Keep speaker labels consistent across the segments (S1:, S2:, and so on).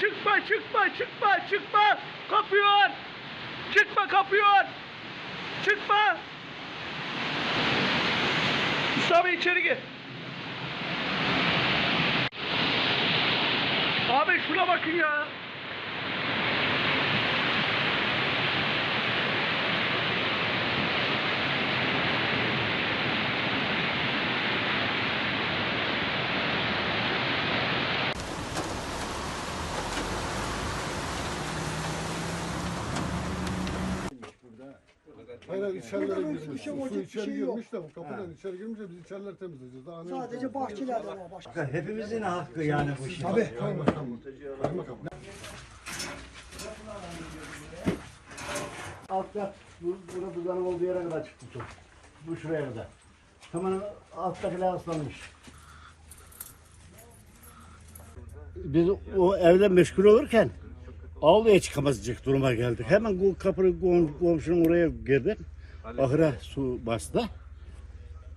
S1: çıkma çıkma çıkma çıkma. Kapıyor. Çıkma kapıyor. Çıkma. Mustafa içeri gir. Abi şuna bakın ya.
S2: Hayır içerilere girmiş. Su
S3: bir
S2: içeri
S3: şey yok.
S2: girmiş de bu kapıdan içeri girince biz içerileri temizleyeceğiz. Daha ne
S3: Sadece bahçelerde var başka.
S4: Hepimizin hakkı yani bu şey.
S3: Tabii.
S2: Kaymakam. Kaymakam.
S4: Altta bu, burada buzların olduğu yere kadar çıktı su. Bu şuraya kadar. Hemen alttakiler ıslanmış. Biz o evde meşgul olurken avluya çıkamayacak duruma geldik. Hemen bu kom- komşunun oraya girdim. Ahıra su bastı.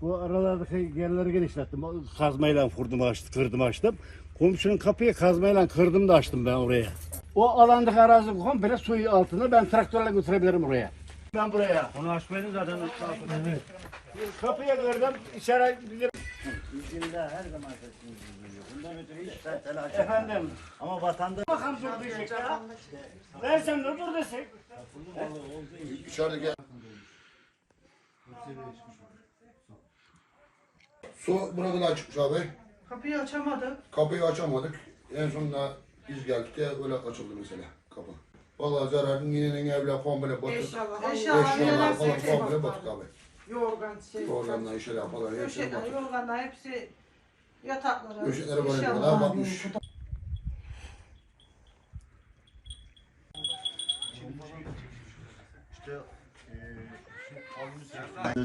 S4: Bu aralardaki yerleri genişlettim. Kazmayla vurdum açtım, kırdım açtım. Komşunun kapıyı kazmayla kırdım da açtım ben oraya. O alandaki arazi komple suyu altında ben traktörle götürebilirim oraya. Ben buraya.
S5: Onu açmaydın zaten.
S4: Evet. Kapıya kırdım, içeri bizim... İzinde her zaman sesimiz geliyor. Bundan ötürü hiç sen telaş etme. Efendim. Ama vatandaş... Bakalım dur diyecek ya. Ben sen dur dur desin.
S2: İçerideki Su burada da çıkmış abi.
S6: Kapıyı açamadık.
S2: Kapıyı açamadık. En sonunda biz geldik de öyle açıldı mesela kapı. Vallahi zararın yinenin evle komple batık.
S6: Eşyalar,
S2: Eşyalar
S6: neler
S2: falan komple batık abi.
S6: Yorgan, şey,
S2: Oradan işler falan hepsi
S6: köşeler,
S2: batık.
S6: yorganlar hepsi yatakları.
S2: Köşeleri böyle
S6: eşyalar.
S2: kadar batmış.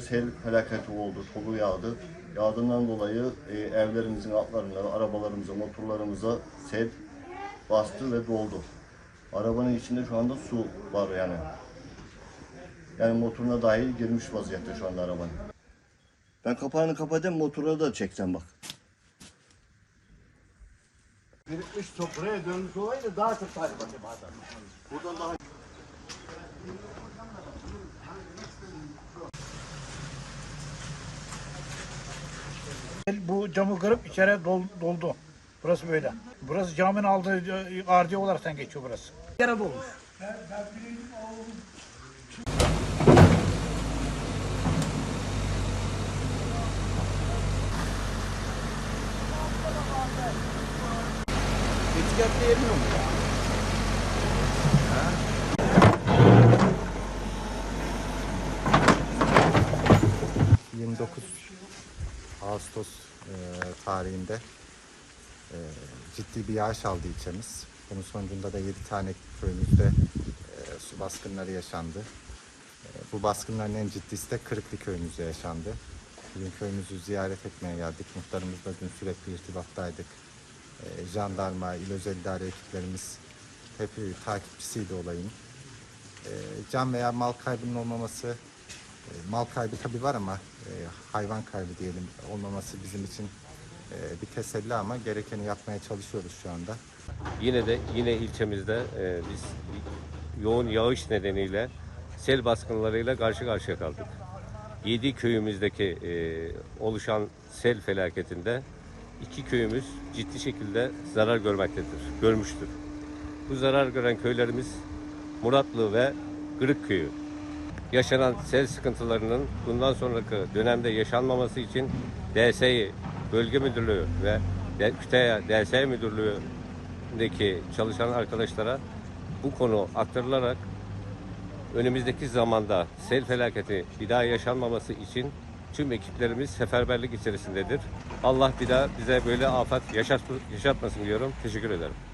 S7: Sel felaketi oldu, tolu yağdı. Yağdığından dolayı e, evlerimizin altlarına, arabalarımıza, motorlarımıza sel bastı ve doldu. Arabanın içinde şu anda su var yani. Yani motoruna dahil girmiş vaziyette şu anda arabanın. Ben kapağını kapatayım, motoru da çekeceğim bak.
S4: Birikmiş toprağa dönmüş olaydı daha çok tarif edeyim adam.
S7: Buradan daha
S5: Bu camı kırıp içeri dol- doldu. Burası böyle. Burası caminin aldığı ardiye olaraktan geçiyor burası. Yere dolmuş. Etiketle yemiyor mu ya?
S8: 29 Ağustos e, tarihinde e, ciddi bir yağış aldı ilçemiz. Bunun sonucunda da 7 tane köyümüzde e, su baskınları yaşandı. E, bu baskınların en ciddisi de Kırıklı köyümüzde yaşandı. Bugün köyümüzü ziyaret etmeye geldik. Muhtarımızla dün sürekli irtibattaydık. E, jandarma, il özel idare ekiplerimiz hep takipçisiydi olayın. E, can veya mal kaybının olmaması e, mal kaybı tabii var ama e, hayvan kaybı diyelim olmaması bizim için e, bir teselli ama gerekeni yapmaya çalışıyoruz şu anda.
S9: Yine de yine ilçemizde e, biz yoğun yağış nedeniyle sel baskınlarıyla karşı karşıya kaldık. 7 köyümüzdeki e, oluşan sel felaketinde iki köyümüz ciddi şekilde zarar görmektedir, görmüştür. Bu zarar gören köylerimiz Muratlı ve Kırık köyü. Yaşanan sel sıkıntılarının bundan sonraki dönemde yaşanmaması için DSİ Bölge Müdürlüğü ve D- KÜTEA DS Müdürlüğü'ndeki çalışan arkadaşlara bu konu aktarılarak önümüzdeki zamanda sel felaketi bir daha yaşanmaması için tüm ekiplerimiz seferberlik içerisindedir. Allah bir daha bize böyle afet yaşat, yaşatmasın diyorum. Teşekkür ederim.